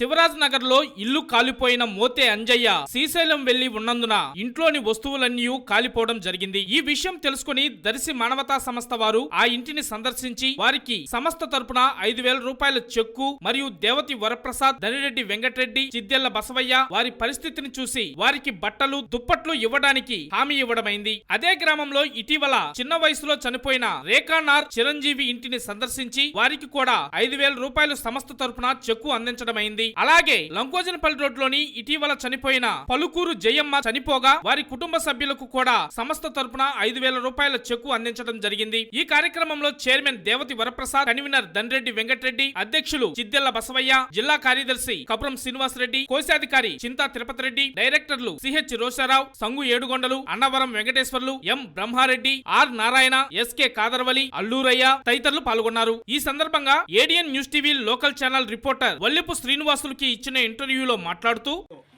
శివరాజ్ నగర్లో ఇల్లు కాలిపోయిన మోతే అంజయ్య శ్రీశైలం వెళ్ళి ఉన్నందున ఇంట్లోని వస్తువులన్నీ కాలిపోవడం జరిగింది. ఈ విషయం తెలుసుకుని దర్శి మానవతా సంస్థ వారు ఆ ఇంటిని సందర్శించి వారికి సంస్థ తరపున ఐదు వేల రూపాయల చెక్కు మరియు దేవతి వరప్రసాద్ ధనిరెడ్డి వెంకటరెడ్డి చిద్దెల్ల బసవయ్య వారి పరిస్థితిని చూసి వారికి బట్టలు దుప్పట్లు ఇవ్వడానికి హామీ ఇవ్వడమైంది. అదే గ్రామంలో ఇటీవల చిన్న వయసులో చనిపోయిన రేఖానార్ చిరంజీవి ఇంటిని సందర్శించి వారికి కూడా ఐదు వేల రూపాయలు సంస్థ తరపున చెక్కు అందించడమైంది. అలాగే లంకోజనపల్లి రోడ్లోని ఇటీవల చనిపోయిన పలుకూరు జయమ్మ చనిపోగా వారి కుటుంబ సభ్యులకు కూడా సంస్థ తరపున ఐదు వేల రూపాయల చెక్కు అందించడం జరిగింది. ఈ కార్యక్రమంలో చైర్మన్ దేవతి వరప్రసాద్ కన్వీనర్ ధన్రెడ్డి వెంకటరెడ్డి అధ్యక్షులు చిద్దెల్ల బసవయ్య జిల్లా కార్యదర్శి కపురం శ్రీనివాస్ రెడ్డి కోశాధికారి చింతా తిరుపతి రెడ్డి డైరెక్టర్లు CH Rosharao Sangu Edukondalu Annavaram Venkateswarlu M Brahmareddy R Narayana SK Kadarvali Alluraiah తదితరులు పాల్గొన్నారు. ఈ సందర్భంగా ADN news TV local channel reporter Vallipu శ్రీనివాసులకి ఇచ్చిన ఇంటర్వ్యూలో మాట్లాడుతూ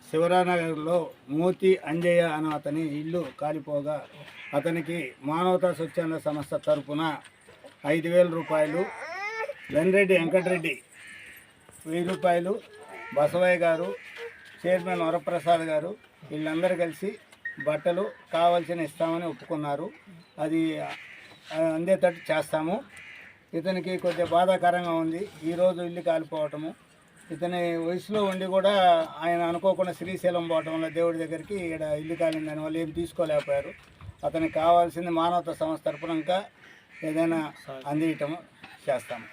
శివరానగర్లో మూతి అంజయ్య అనే అతని ఇల్లు కాలిపోగా అతనికి మానవతా స్వచ్ఛంద సంస్థ తరపున ఐదు వేల రూపాయలు వెన్రెడ్డి వెంకటరెడ్డి వెయ్యి రూపాయలు బసవయ్య గారు చైర్మన్ వరప్రసాద్ గారు వీళ్ళందరూ కలిసి బట్టలు కావాల్సిన ఇస్తామని ఒప్పుకున్నారు. అది అందేటట్టు చేస్తాము. ఇతనికి కొద్దిగా బాధాకరంగా ఉంది. ఈరోజు ఇల్లు కాలిపోవటము. ఇతని వయసులో ఉండి కూడా ఆయన అనుకోకుండా శ్రీశైలం పోవటం వల్ల దేవుడి దగ్గరికి ఇక్కడ ఇల్లు కాలిన దానివల్ల ఏం తీసుకోలేకపోయారు. అతనికి కావాల్సింది మానవతా సంస్థ తరపున ఇంకా ఏదైనా అందియటం చేస్తాము.